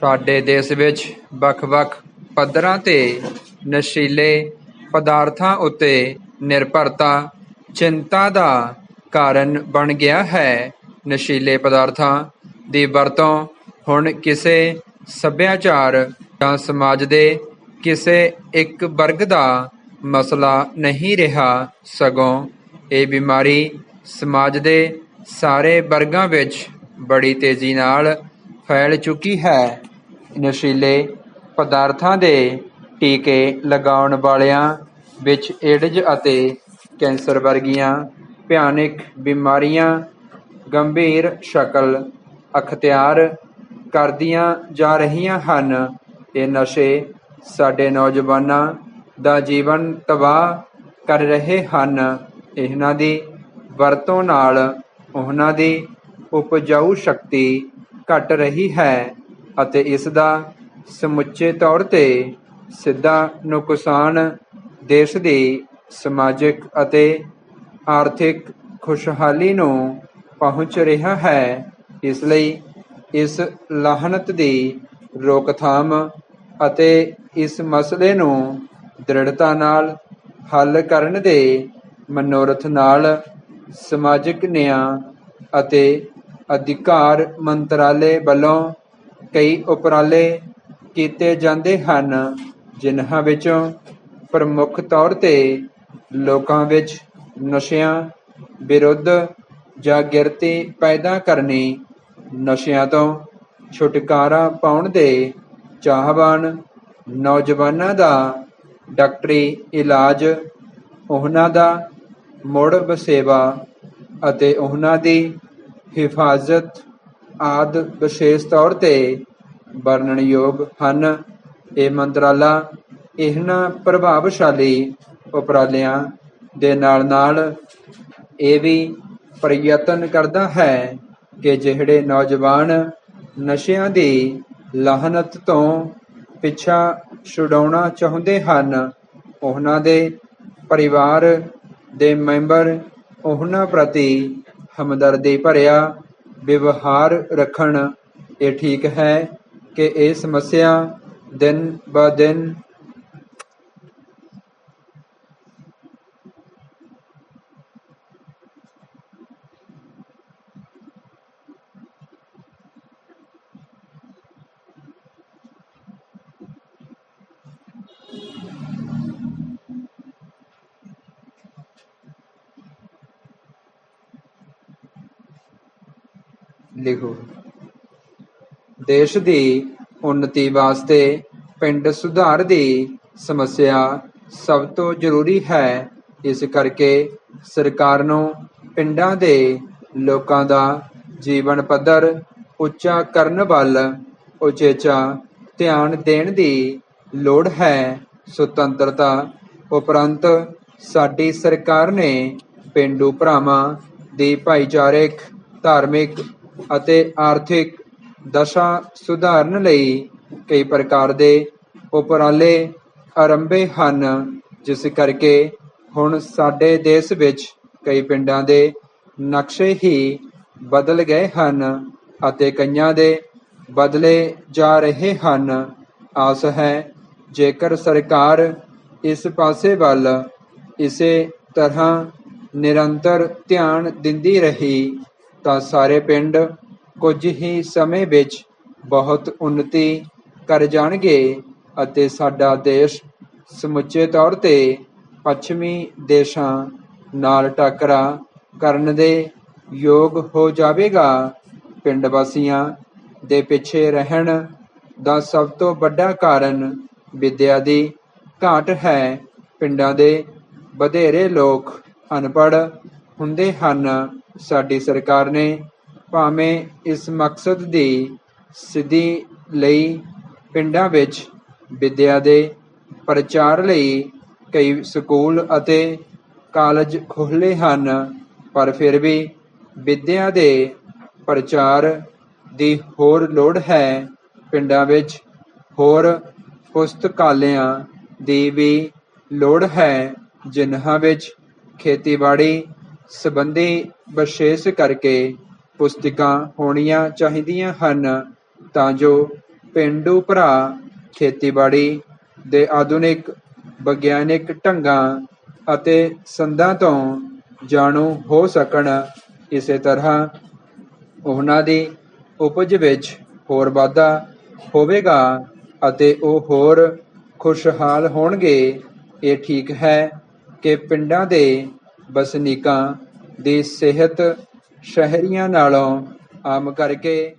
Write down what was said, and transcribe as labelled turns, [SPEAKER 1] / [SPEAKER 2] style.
[SPEAKER 1] ਸਾਡੇ ਦੇਸ਼ ਵਿੱਚ ਵੱਖ-ਵੱਖ ਪੱਧਰਾਂ ਤੇ ਨਸ਼ੀਲੇ ਪਦਾਰਥਾਂ ਉੱਤੇ ਨਿਰਭਰਤਾ ਚਿੰਤਾ ਦਾ ਕਾਰਨ ਬਣ ਗਿਆ ਹੈ। ਨਸ਼ੀਲੇ ਪਦਾਰਥਾਂ ਦੀ ਵਰਤੋਂ ਹੁਣ ਕਿਸੇ ਸੱਭਿਆਚਾਰ ਜਾਂ ਸਮਾਜ ਦੇ ਕਿਸੇ ਇੱਕ ਵਰਗ ਦਾ ਮਸਲਾ ਨਹੀਂ ਰਿਹਾ ਸਗੋਂ ਇਹ ਬਿਮਾਰੀ ਸਮਾਜ ਦੇ ਸਾਰੇ ਵਰਗਾਂ ਵਿੱਚ ਬੜੀ ਤੇਜ਼ੀ ਨਾਲ ਫੈਲ ਚੁੱਕੀ ਹੈ। ਨਸ਼ੀਲੇ ਪਦਾਰਥਾਂ ਦੇ ਟੀਕੇ ਲਗਾਉਣ ਵਾਲਿਆਂ ਵਿੱਚ ਏਡਜ਼ ਅਤੇ ਕੈਂਸਰ ਵਰਗੀਆਂ ਭਿਆਨਕ ਬਿਮਾਰੀਆਂ ਗੰਭੀਰ ਸ਼ਕਲ ਅਖਤਿਆਰ ਕਰਦੀਆਂ ਜਾ ਰਹੀਆਂ ਹਨ। ਇਹ ਨਸ਼ੇ ਸਾਡੇ ਨੌਜਵਾਨਾਂ ਦਾ ਜੀਵਨ ਤਬਾਹ ਕਰ ਰਹੇ ਹਨ। ਇਹਨਾਂ ਦੀ ਵਰਤੋਂ ਨਾਲ ਉਹਨਾਂ ਦੀ ਉਪਜਾਊ ਸ਼ਕਤੀ ਘਟ ਰਹੀ ਹੈ ਅਤੇ ਇਸ ਦਾ ਸਮੁੱਚੇ ਤੌਰ ਤੇ ਸਿੱਧਾ ਨੁਕਸਾਨ ਦੇਸ਼ ਦੀ ਸਮਾਜਿਕ ਅਤੇ ਆਰਥਿਕ ਖੁਸ਼ਹਾਲੀ ਨੂੰ ਪਹੁੰਚ ਰਿਹਾ ਹੈ, ਇਸ ਲਈ ਇਸ ਲਾਹਨਤ ਦੀ ਰੋਕਥਾਮ ਅਤੇ ਇਸ ਮਸਲੇ ਨੂੰ ਦ੍ਰਿੜਤਾ ਨਾਲ ਹੱਲ ਕਰਨ ਦੇ ਮਨੋਰਥ ਨਾਲ ਸਮਾਜਿਕ ਨਿਆਂ ਅਤੇ ਅਧਿਕਾਰ ਮੰਤਰਾਲੇ ਵੱਲੋਂ ਕਈ ਉਪਰਾਲੇ ਕੀਤੇ ਜਾਂਦੇ ਹਨ, ਜਿਨ੍ਹਾਂ ਵਿੱਚੋਂ ਪ੍ਰਮੁੱਖ ਤੌਰ ਤੇ ਲੋਕਾਂ ਵਿੱਚ ਨਸ਼ਿਆਂ ਵਿਰੁੱਧ ਜਾਗਿਰਤੀ ਪੈਦਾ ਕਰਨੀ, ਨਸ਼ਿਆਂ ਤੋਂ ਛੁਟਕਾਰਾ ਪਾਉਣ ਦੇ ਚਾਹਵਾਨ ਨੌਜਵਾਨਾਂ ਦਾ ਡਾਕਟਰੀ ਇਲਾਜ, ਉਹਨਾਂ ਦਾ ਮੁੜ ਵਸੇਵਾ ਅਤੇ ਉਹਨਾਂ ਦੀ ਹਿਫਾਜ਼ਤ ਆਦਿ ਵਿਸ਼ੇਸ਼ ਤੌਰ ਤੇ ਵਰਣਨਯੋਗ ਹਨ। ਇਹ ਮੰਤਰਾਲਾ ਇਹਨਾਂ ਪ੍ਰਭਾਵਸ਼ਾਲੀ ਉਪਰਾਲਿਆਂ ਦੇ ਨਾਲ ਨਾਲ ਇਹ ਵੀ ਪ੍ਰਯਤਨ ਕਰਦਾ ਹੈ ਕਿ ਜਿਹੜੇ ਨੌਜਵਾਨ ਨਸ਼ਿਆਂ ਦੀ ਲਾਹਨਤ ਤੋਂ ਪਿੱਛਾ ਛੁਡਾਉਣਾ ਚਾਹੁੰਦੇ ਹਨ, ਉਹਨਾਂ ਦੇ ਪਰਿਵਾਰ ਦੇ ਮੈਂਬਰ ਉਹਨਾਂ ਪ੍ਰਤੀ ਹਮਦਰਦੀ ਭਰਿਆ ਵਿਵਹਾਰ ਰੱਖਣ। ਇਹ ਠੀਕ ਹੈ ਕਿ ਇਹ ਸਮੱਸਿਆ ਦਿਨ ਬ ਦਿਨ ਲਿਖੋ। ਦੇਸ਼ ਦੀ ਉੱਨਤੀ ਵਾਸਤੇ ਪਿੰਡ ਸੁਧਾਰ ਦੀ ਸਮੱਸਿਆ ਸਭ ਤੋਂ ਜ਼ਰੂਰੀ ਹੈ। ਇਸ ਕਰਕੇ ਸਰਕਾਰ ਨੂੰ ਪਿੰਡਾਂ ਦੇ ਲੋਕਾਂ ਦਾ ਜੀਵਨ ਪੱਧਰ ਉੱਚਾ ਕਰਨ ਵੱਲ ਉਚੇਚਾ ਧਿਆਨ ਦੇਣ ਦੀ ਲੋੜ ਹੈ। ਸੁਤੰਤਰਤਾ ਉਪਰੰਤ ਸਾਡੀ ਸਰਕਾਰ ਨੇ ਪਿੰਡੂ ਭਰਾਵਾਂ ਦੀ ਭਾਈਚਾਰਕ, ਧਾਰਮਿਕ ਅਤੇ ਆਰਥਿਕ ਦਸ਼ਾ ਸੁਧਾਰਨ ਲਈ ਕਈ ਪ੍ਰਕਾਰ ਦੇ ਉਪਰਾਲੇ ਆਰੰਭੇ ਹਨ, ਜਿਸ ਕਰਕੇ ਹੁਣ ਸਾਡੇ ਦੇਸ਼ ਵਿੱਚ ਕਈ ਪਿੰਡਾਂ ਦੇ ਨਕਸ਼ੇ ਹੀ ਬਦਲ ਗਏ ਹਨ ਅਤੇ ਕਈਆਂ ਦੇ ਬਦਲੇ ਜਾ ਰਹੇ ਹਨ। ਆਸ ਹੈ, ਜੇਕਰ ਸਰਕਾਰ ਇਸ ਪਾਸੇ ਵੱਲ ਇਸੇ ਤਰ੍ਹਾਂ ਨਿਰੰਤਰ ਧਿਆਨ ਦਿੰਦੀ ਰਹੀ ਤਾਂ ਸਾਰੇ ਪਿੰਡ ਕੁਝ ਹੀ ਸਮੇਂ ਵਿੱਚ ਬਹੁਤ ਉੱਨਤੀ ਕਰ ਜਾਣਗੇ ਅਤੇ ਸਾਡਾ ਦੇਸ਼ ਸਮੁੱਚੇ ਤੌਰ ਤੇ ਪੱਛਮੀ ਦੇਸ਼ਾਂ ਨਾਲ ਟੱਕਰਾ ਕਰਨ ਦੇ ਯੋਗ ਹੋ ਜਾਵੇਗਾ। ਪਿੰਡ ਵਾਸੀਆਂ ਦੇ ਪਿੱਛੇ ਰਹਿਣ ਦਾ ਸਭ ਤੋਂ ਵੱਡਾ ਕਾਰਨ ਵਿੱਦਿਆ ਦੀ ਘਾਟ ਹੈ। ਪਿੰਡਾਂ ਦੇ ਵਧੇਰੇ ਲੋਕ ਅਨਪੜ੍ਹ ਹੁੰਦੇ ਹਨ। ਸਾਡੀ ਸਰਕਾਰ ਨੇ ਭਾਵੇਂ ਇਸ ਮਕਸਦ ਦੀ ਸਿੱਧੀ ਲਈ ਪਿੰਡਾਂ ਵਿੱਚ ਵਿੱਦਿਆ ਦੇ ਪ੍ਰਚਾਰ ਲਈ ਕਈ ਸਕੂਲ ਅਤੇ ਕਾਲਜ ਖੋਲ੍ਹੇ ਹਨ, ਪਰ ਫਿਰ ਵੀ ਵਿੱਦਿਆ ਦੇ ਪ੍ਰਚਾਰ ਦੀ ਹੋਰ ਲੋੜ ਹੈ। ਪਿੰਡਾਂ ਵਿੱਚ ਹੋਰ ਪੁਸਤਕਾਲਿਆਂ ਦੀ ਵੀ ਲੋੜ ਹੈ, ਜਿਨ੍ਹਾਂ ਵਿੱਚ ਖੇਤੀਬਾੜੀ ਸੰਬੰਧੀ ਵਿਸ਼ੇਸ਼ ਕਰਕੇ ਪੁਸਤਕਾਂ ਹੋਣੀਆਂ ਚਾਹੀਦੀਆਂ ਹਨ ਤਾਂ ਜੋ ਪੇਂਡੂ ਭਰਾ ਖੇਤੀਬਾੜੀ ਦੇ ਆਧੁਨਿਕ ਵਿਗਿਆਨਿਕ ਢੰਗਾਂ ਅਤੇ ਸੰਦਾਂ ਤੋਂ ਜਾਣੂ ਹੋ ਸਕਣ। ਇਸੇ ਤਰ੍ਹਾਂ ਉਹਨਾਂ ਦੀ ਉਪਜ ਵਿੱਚ ਹੋਰ ਵਾਧਾ ਹੋਵੇਗਾ ਅਤੇ ਉਹ ਹੋਰ ਖੁਸ਼ਹਾਲ ਹੋਣਗੇ। ਇਹ ਠੀਕ ਹੈ ਕਿ ਪਿੰਡਾਂ ਦੇ ਵਸਨੀਕਾਂ ਦੀ ਸਿਹਤ ਸ਼ਹਿਰੀਆਂ ਨਾਲੋਂ ਆਮ ਕਰਕੇ